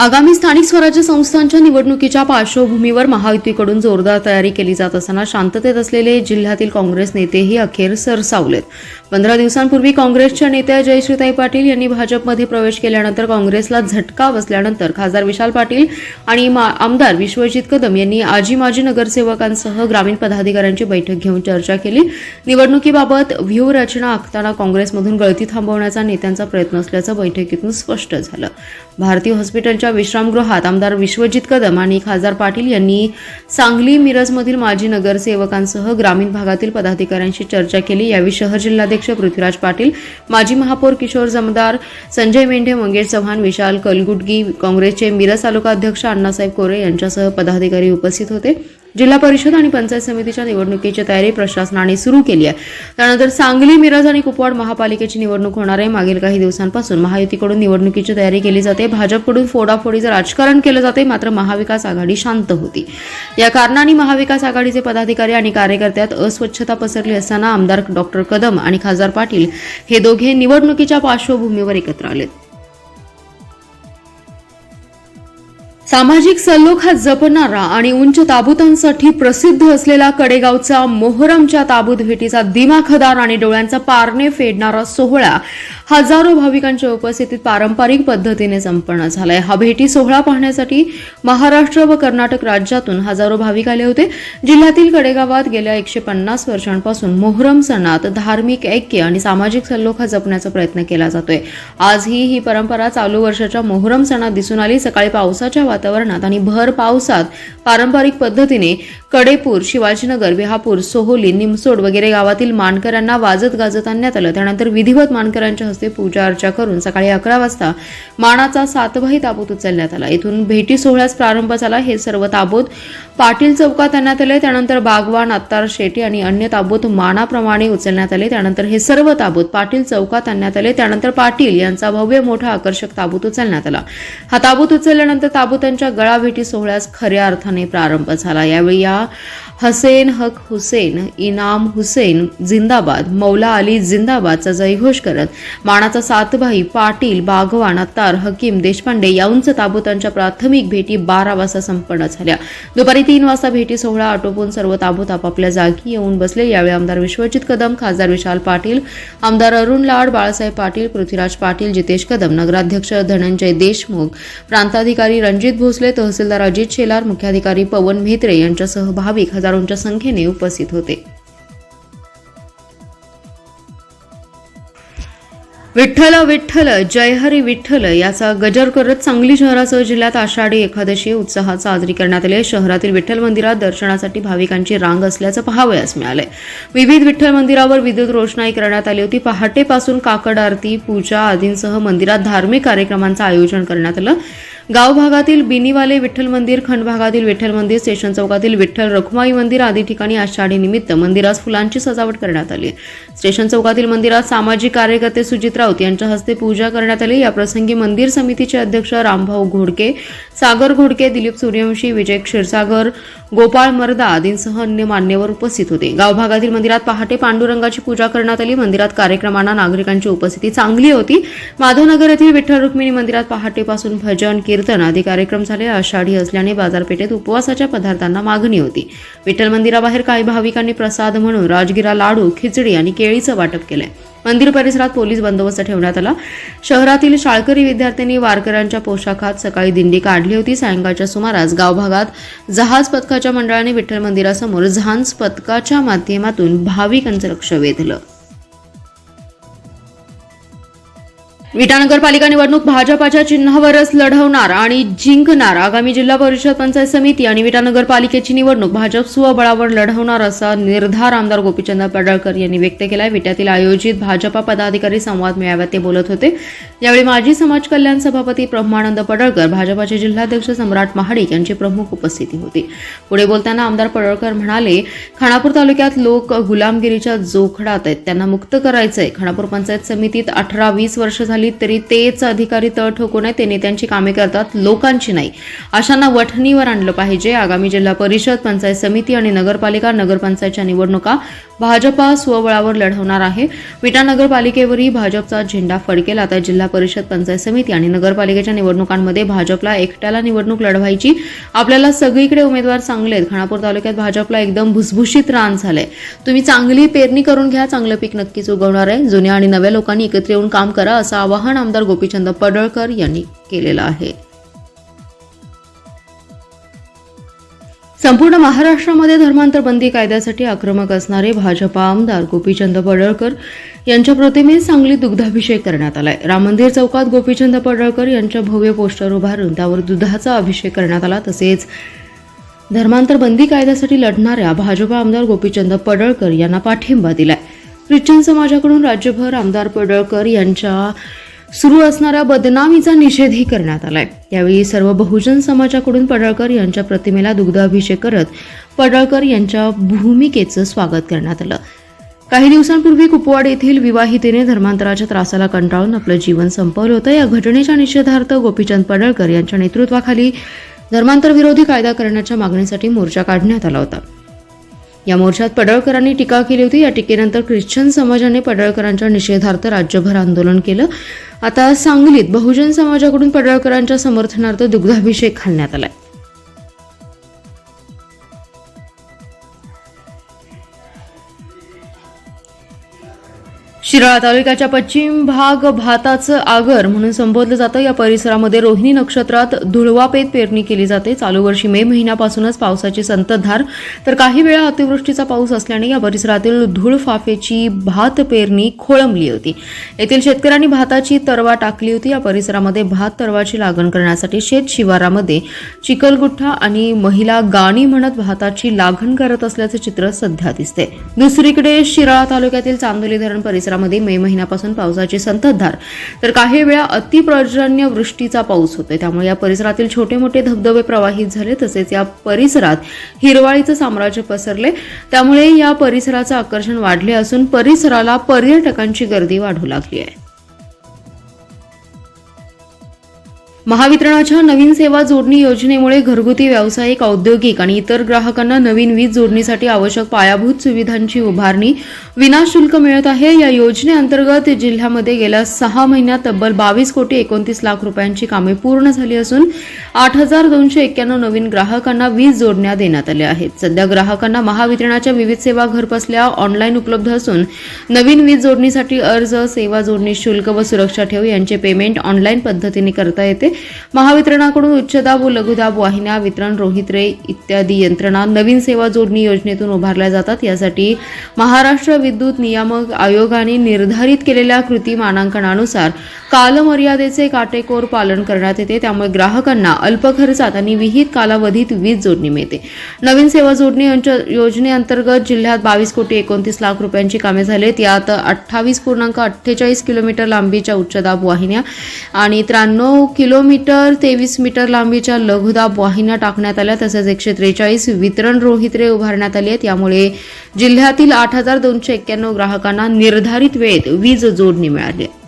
आगामी स्थानिक स्वराज्य संस्थांच्या निवडणुकीच्या पार्श्वभूमीवर महायुतीकडून जोरदार तयारी केली जात असताना शांततेत असलेले जिल्ह्यातील काँग्रेस नेतेही अखेर सरसावलेत. पंधरा दिवसांपूर्वी काँग्रेसच्या नेत्या जयश्रीताई पाटील यांनी भाजपमध्ये प्रवेश केल्यानंतर काँग्रेसला झटका बसल्यानंतर खासदार विशाल पाटील आणि मा- आमदार विश्वजित कदम यांनी आजी माजी नगरसेवकांसह ग्रामीण पदाधिकाऱ्यांची बैठक घेऊन चर्चा केली. निवडणुकीबाबत व्यूहरचना आखताना काँग्रेसमधून गळती थांबवण्याचा नेत्यांचा प्रयत्न असल्याचं बैठकीतून स्पष्ट झालं. भारतीय हॉस्पिटलच्या विश्रामगृहात आमदार विश्वजित कदम आणि खासदार पाटील यांनी सांगली मिरजमधील माजी नगरसेवकांसह ग्रामीण भागातील पदाधिकाऱ्यांशी चर्चा केली. यावेळी शहर जिल्हाध्यक्ष पृथ्वीराज पाटील माजी महापौर किशोर जमदार संजय मेंढे मंगेश चव्हाण विशाल कलगुटगी काँग्रेसचे मिरज तालुका अध्यक्ष अण्णासाहेब कोरे यांच्यासह पदाधिकारी उपस्थित होते. जिल्हा परिषद आणि पंचायत समितीच्या निवडणुकीची तयारी प्रशासनाने सुरू केली आहे. त्यानंतर सांगली मिरज आणि कुपवाड महापालिकेची निवडणूक होणार आहे. मागील काही दिवसांपासून महायुतीकडून निवडणुकीची तयारी केली जाते. भाजपकडून फोडाफोडीचं राजकारण केलं जाते. मात्र महाविकास आघाडी शांत होती. या कारणाने महाविकास आघाडीचे पदाधिकारी आणि कार्यकर्त्यात अस्वच्छता पसरली असताना आमदार डॉक्टर कदम आणि खासदार पाटील हे दोघे निवडणुकीच्या पार्श्वभूमीवर एकत्र आलेत. सामाजिक सल्लोखा जपणारा आणि उंच ताबुतांसाठी प्रसिद्ध असलेला कडेगावचा मोहरमच्या ताबूत भेटीचा दिमाखदार आणि डोळ्यांचा पारणे फेडणारा सोहळा. हजारो भाविकांच्या उपस्थितीत पारंपरिक पद्धतीने संपन्न झालाय. हा भेटी सोहळा पाहण्यासाठी महाराष्ट्र व कर्नाटक राज्यातून हजारो भाविक आले होते. जिल्ह्यातील कडेगावात गेल्या एकशे पन्नास वर्षांपासून मोहरम सणात धार्मिक ऐक्य आणि सामाजिक सल्लोखा जपण्याचा प्रयत्न केला जातोय. आजही ही परंपरा चालू वर्षाच्या मोहरम सणात दिसून आली. सकाळी पावसाच्या वातावरणात आणि भर पावसात पारंपरिक पद्धतीने कडेपूर शिवाजीनगर विहापूर सोहोली निमसोड वगैरे गावातील मानकऱ्यांना वाजत गाजत आणण्यात आलं. त्यानंतर विधिवत मानकऱ्यांच्या हस्ते पूजा अर्चा करून सकाळी अकरा वाजता मानाचा सातवाही ताबूत उचलण्यात आला. इथून भेटी सोहळ्यास प्रारंभ झाला. हे सर्व ताबूत पाटील चौकात आणण्यात आले. त्यानंतर बागवान अत्तार शेटी आणि अन्य ताबूत मानाप्रमाणे उचलण्यात आले. त्यानंतर हे सर्व ताबूत पाटील चौकात आणण्यात आले. त्यानंतर पाटील यांचा भव्य मोठा आकर्षक ताबूत उचलण्यात आला. हा ताबूत उचलल्यानंतर ताबूतांच्या गळाभेटी सोहळ्यास खऱ्या अर्थाने प्रारंभ झाला. यावेळी या हसेन हक हुसेन इनाम हुसेन जिंदाबाद मौला अली जिंदाबादचा जयघोष करत मानाचा सातभाई पाटील बागवान अत्तार हकीम देशपांडे याउंच ताबूतांच्या प्राथमिक भेटी बारा वाजता संपन्न झाल्या. दुपारी तीन वाजता भेटी सोहळा आटोपून सर्व ताबूत आपापल्या जागी येऊन बसले. यावेळी आमदार विश्वजित कदम खासदार विशाल पाटील आमदार अरुण लाड बाळासाहेब पाटील पृथ्वीराज पाटील जितेश कदम नगराध्यक्ष धनंजय देशमुख प्रांताधिकारी रणजित भोसले तहसीलदार अजित शेलार मुख्याधिकारी पवन म्हेत्रे यांच्यासह भाविक हजारोंच्या संख्येने उपस्थित होते. विठ्ठल विठ्ठल जय हरी विठ्ठल याचा गजर करत सांगली शहरासह जिल्ह्यात आषाढी एकादशी उत्साहात साजरी करण्यात आली शहरातील विठ्ठल मंदिरात दर्शनासाठी भाविकांची रांग असल्याचं पाहावयास मिळालंय. विविध विठ्ठल मंदिरावर विद्युत रोषणाई करण्यात आली होती. पहाटेपासून काकड आरती पूजा आदींसह मंदिरात धार्मिक कार्यक्रमांचं आयोजन करण्यात आलं. गाव भागातील बिनीवाले विठ्ठल मंदिर खंड भागातील विठ्ठल मंदिर स्टेशन चौकातील विठ्ठल रखुमाई मंदिर आदी ठिकाणी आषाढीनिमित्त मंदिरात मंदिरास फुलांची सजावट करण्यात आली स्टेशन चौकातील मंदिरात सामाजिक कार्यकर्ते सुजित राऊत यांच्या हस्ते पूजा करण्यात आली. या प्रसंगी मंदिर समितीचे अध्यक्ष रामभाऊ घोडके सागर घोडके दिलीप सूर्यवंशी विजय क्षीरसागर गोपाळ मर्दा आदींसह अन्य मान्यवर उपस्थित होते. गाव भागातील मंदिरात पहाटे पांडुरंगाची पूजा करण्यात आली. मंदिरात कार्यक्रमांना नागरिकांची उपस्थिती चांगली होती. माधवनगर येथील विठ्ठल रुक्मिणी मंदिरात पहाटेपासून भजन कीर्तन आदी कार्यक्रम झाले. आषाढी असल्याने बाजारपेठेत उपवासाच्या पदार्थांना मागणी होती. विठ्ठल मंदिराबाहेर काही भाविकांनी प्रसाद म्हणून राजगिरा लाडू खिचडी आणि केळीचं वाटप केलंय. मंदिर परिसरात पोलीस बंदोबस्त ठेवण्यात आला. शहरातील शाळकरी विद्यार्थ्यांनी वारकऱ्यांच्या पोशाखात सकाळी दिंडी काढली होती. सायंकाळच्या सुमारास गाव भागात जहाज पथकाच्या मंडळाने विठ्ठल मंदिरासमोर झांज पथकाच्या माध्यमातून भाविकांचं लक्ष वेधलं. विटा नगरपालिका निवडणूक भाजपाच्या चिन्हावरच लढवणार आणि जिंकणार. आगामी जिल्हा परिषद पंचायत समिती आणि विटा नगरपालिकेची निवडणूक भाजप स्वबळावर लढवणार असा निर्धार आमदार गोपीचंद पडळकर यांनी व्यक्त केलाय. विट्यातील आयोजित भाजपा पदाधिकारी संवाद मेळाव्यात ते बोलत होते. यावेळी माजी समाज कल्याण सभापती ब्रह्मानंद पडळकर भाजपाचे जिल्हाध्यक्ष सम्राट महाडिक यांची प्रमुख उपस्थिती होती. पुढे बोलताना आमदार पडळकर म्हणाले खानापूर तालुक्यात लोक गुलामगिरीच्या जोखडात आहेत. त्यांना मुक्त करायचंय. खानापूर पंचायत समितीत अठरा वीस वर्ष झाली झाली तरी तेच अधिकारी तळ ठोकू नये ते नेत्यांची कामे करतात लोकांची नाही. अशांना वठणीवर आणलं पाहिजे. आगामी जिल्हा परिषद पंचायत समिती आणि नगरपालिका नगरपंचायतच्या निवडणुका भाजपा स्वबळावर लढवणार आहे. विटा नगरपालिकेवरही भाजपचा झेंडा फडकेल. आता जिल्हा परिषद पंचायत समिती आणि नगरपालिकेच्या निवडणुकांमध्ये भाजपला एकट्याला निवडणूक लढवायची आपल्याला सगळीकडे उमेदवार चांगले आहेत. खानापूर तालुक्यात भाजपला एकदम भुसभुशीत रान झालंय. तुम्ही चांगली पेरणी करून घ्या. चांगलं पीक नक्कीच उगवणार आहे. जुन्या आणि नव्या लोकांनी एकत्र येऊन काम करा असं आवाहन आमदार गोपीचंद पडळकर यांनी केलेलं आहे. संपूर्ण महाराष्ट्रामध्ये धर्मांतर बंदी कायद्यासाठी आक्रमक असणारे भाजपा आमदार गोपीचंद पडळकर यांच्या प्रतिमेस सांगली दुग्धाभिषेक करण्यात आलाय. राम मंदिर चौकात गोपीचंद पडळकर यांच्या भव्य पोस्टर उभारून त्यावर दुधाचा अभिषेक करण्यात आला. तसेच धर्मांतर बंदी कायद्यासाठी लढणाऱ्या भाजपा आमदार गोपीचंद पडळकर यांना पाठिंबा दिलाय. ख्रिश्चन समाजाकडून राज्यभर आमदार पडळकर यांच्या सुरू असणाऱ्या बदनामीचा निषेधही करण्यात आलाय. यावेळी सर्व बहुजन समाजाकडून पडळकर यांच्या प्रतिमेला दुग्धाभिषेक करत पडळकर यांच्या भूमिकेचं स्वागत करण्यात आलं. काही दिवसांपूर्वी कुपवाड येथील विवाहितेने धर्मांतराच्या त्रासाला कंटाळून आपलं जीवन संपवलं होतं. या घटनेच्या निषेधार्थ गोपीचंद पडळकर यांच्या नेतृत्वाखाली धर्मांतर विरोधी कायदा करण्याच्या मागणीसाठी मोर्चा काढण्यात आला होता. या मोर्चात पडळकरांनी टीका केली होती. या टीकेनंतर ख्रिश्चन समाजाने पडळकरांच्या निषेधार्थ राज्यभर आंदोलन केलं. आता सांगलीत बहुजन समाजाकडून पडळकरांच्या समर्थनार्थ दुग्धाभिषेक घालण्यात आलाय. शिराळा तालुक्याच्या पश्चिम भाग भाताचं आगर म्हणून संबोधलं जातं. या परिसरामध्ये रोहिणी नक्षत्रात धुळवापेत पेरणी केली जाते. चालू वर्षी मे महिन्यापासूनच पावसाची संततधार. तर काही वेळा अतिवृष्टीचा पाऊस असल्याने या परिसरातील धूळफाफेची भात पेरणी खोळंबली होती. येथील शेतकऱ्यांनी भाताची तरवा टाकली होती. या परिसरामध्ये भात तरवाची लागण करण्यासाठी शेत शिवारामध्ये चिकलगुठ्ठा आणि महिला गाणी म्हणत भाताची लागण करत असल्याचे चित्र सध्या दिसते दुसरीकडे शिराळा तालुक्यातील चांदोली धरण परिसर परिसरामध्ये मे महिन्यापासून पावसाची संततधार. तर काही वेळा अतिपर्जन्य वृष्टीचा पाऊस होतोय. त्यामुळे या परिसरातील छोटे मोठे धबधबे प्रवाहित झाले. तसेच या परिसरात हिरवाळीचं साम्राज्य पसरले. त्यामुळे या परिसराचं आकर्षण वाढले असून परिसराला पर्यटकांची गर्दी वाढू लागली आहे. महावितरणाच्या नवीन सेवा जोडणी योजनेमुळे घरगुती व्यावसायिक औद्योगिक आणि इतर ग्राहकांना नवीन वीज जोडणीसाठी आवश्यक पायाभूत सुविधांची उभारणी विनाशुल्क मिळत आहे. या योजनेअंतर्गत जिल्ह्यामध्ये गेल्या सहा महिन्यात तब्बल बावीस कोटी एकोणतीस लाख रुपयांची कामे पूर्ण झाली असून आठ हजार दोनशे एक्क्याण्णव नवीन ग्राहकांना वीज जोडण्या देण्यात आल्या आहेत. सध्या ग्राहकांना महावितरणाच्या विविध सेवा घरबसल्या ऑनलाईन उपलब्ध असून नवीन वीज जोडणीसाठी अर्ज सेवा जोडणी शुल्क व सुरक्षा ठेव यांचे पेमेंट ऑनलाईन पद्धतीने करता येते. महावितरणाकडून उच्चदाब व लघुदाब वाहिन्या वितरण रोहित्रे इत्यादी यंत्रणा नवीन सेवा जोडणी योजनेतून उभारल्या जातात. यासाठी महाराष्ट्र विद्युत नियामक आयोगाने निर्धारित केलेल्या कृती मानांकनानुसार कालमर्यादेचे काटेकोर पालन करण्यात येते. त्यामुळे ग्राहकांना अल्प खर्चात आणि विहित कालावधीत वीज जोडणी मिळते. नवीन सेवा जोडणी योजनेअंतर्गत जिल्ह्यात बावीस कोटी एकोणतीस लाख रुपयांची कामे झालीत. यात अठ्ठावीस पूर्णांक अठ्ठेचाळीस किलोमीटर लांबीच्या उच्चदाब वाहिन्या आणि त्र्याण्णव किलो किलोमीटर तेवीस मीटर लांबीच्या लघुदाब वाहिन्या टाकण्यात आल्या तसेच एकशे त्रेचाळीस वितरण रोहित्रे उभारण्यात आली आहेत. यामुळे जिल्ह्यातील आठ हजार दोनशे एक्क्याण्णव ग्राहकांना निर्धारित वेळेत वीज जोडणी मिळाली आहे.